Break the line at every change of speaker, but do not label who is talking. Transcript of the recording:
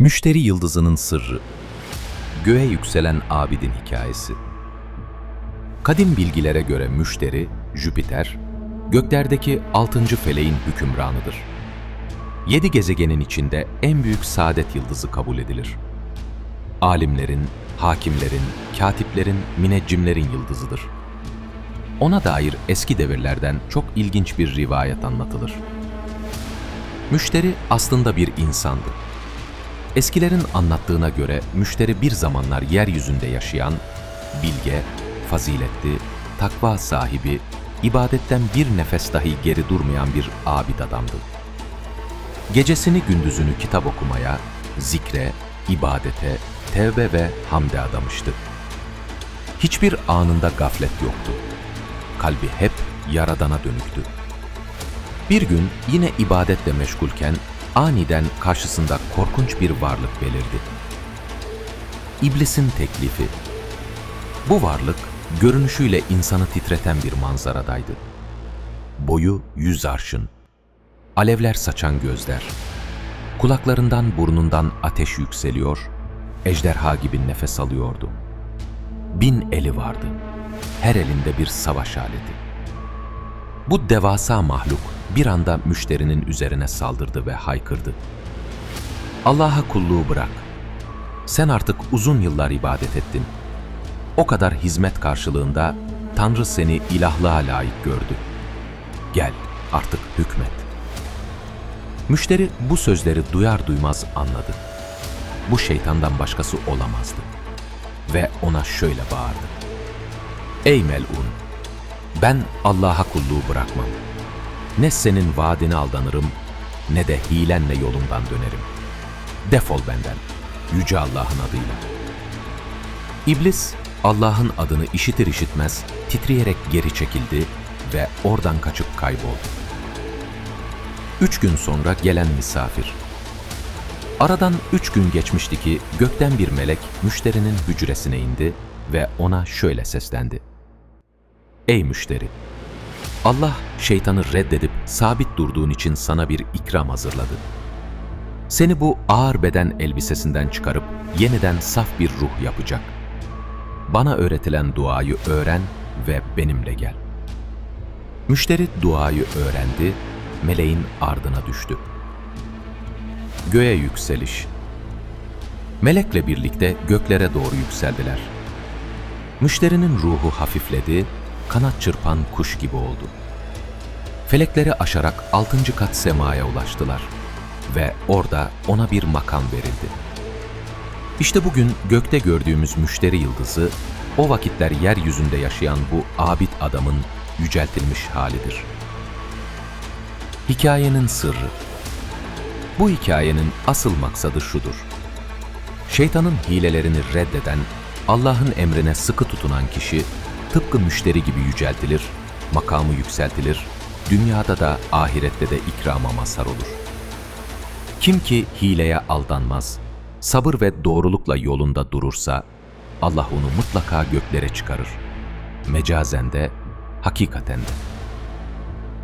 Müşteri Yıldızı'nın sırrı Göğe yükselen abidin hikayesi Kadim bilgilere göre müşteri, Jüpiter, göklerdeki altıncı feleğin hükümranıdır. Yedi gezegenin içinde en büyük saadet yıldızı kabul edilir. Alimlerin, hakimlerin, katiplerin, müneccimlerin yıldızıdır. Ona dair eski devirlerden çok ilginç bir rivayet anlatılır. Müşteri aslında bir insandı. Eskilerin anlattığına göre müşteri bir zamanlar yeryüzünde yaşayan, bilge, faziletli, takva sahibi, ibadetten bir nefes dahi geri durmayan bir abid adamdı. Gecesini gündüzünü kitap okumaya, zikre, ibadete, tevbe ve hamde adamıştı. Hiçbir anında gaflet yoktu. Kalbi hep Yaradan'a dönüktü. Bir gün yine ibadetle meşgulken aniden karşısında korkunç bir varlık belirdi. İblisin teklifi. Bu varlık görünüşüyle insanı titreten bir manzaradaydı. Boyu yüz arşın. Alevler saçan gözler. Kulaklarından burnundan ateş yükseliyor, ejderha gibi nefes alıyordu. Bin eli vardı. Her elinde bir savaş aleti. Bu devasa mahluk bir anda müşterinin üzerine saldırdı ve haykırdı. Allah'a kulluğu bırak. Sen artık uzun yıllar ibadet ettin. O kadar hizmet karşılığında Tanrı seni ilahlığa layık gördü. Gel artık hükmet. Müşteri bu sözleri duyar duymaz anladı. Bu şeytandan başkası olamazdı. Ve ona şöyle bağırdı. Ey melun! Ben Allah'a kulluğu bırakmam. Ne senin vaadine aldanırım, ne de hilenle yolumdan dönerim. Defol benden, Yüce Allah'ın adıyla. İblis, Allah'ın adını işitir işitmez titreyerek geri çekildi ve oradan kaçıp kayboldu. Üç gün sonra gelen misafir. Aradan üç gün geçmişti ki gökten bir melek müşterinin hücresine indi ve ona şöyle seslendi. Ey müşteri! Allah şeytanı reddedip sabit durduğun için sana bir ikram hazırladı. Seni bu ağır beden elbisesinden çıkarıp yeniden saf bir ruh yapacak. Bana öğretilen duayı öğren ve benimle gel. Müşteri duayı öğrendi, meleğin ardına düştü. Göğe yükseliş. Melekle birlikte göklere doğru yükseldiler. Müşterinin ruhu hafifledi, kanat çırpan kuş gibi oldu. Felekleri aşarak altıncı kat semaya ulaştılar ve orada ona bir makam verildi. İşte bugün gökte gördüğümüz müşteri yıldızı, o vakitler yeryüzünde yaşayan bu abid adamın yüceltilmiş halidir. Hikayenin sırrı Bu hikayenin asıl maksadı şudur. Şeytanın hilelerini reddeden, Allah'ın emrine sıkı tutunan kişi tıpkı müşteri gibi yüceltilir, makamı yükseltilir, dünyada da ahirette de ikrama mazhar olur. Kim ki hileye aldanmaz, sabır ve doğrulukla yolunda durursa, Allah onu mutlaka göklere çıkarır. Mecazen de, hakikaten de.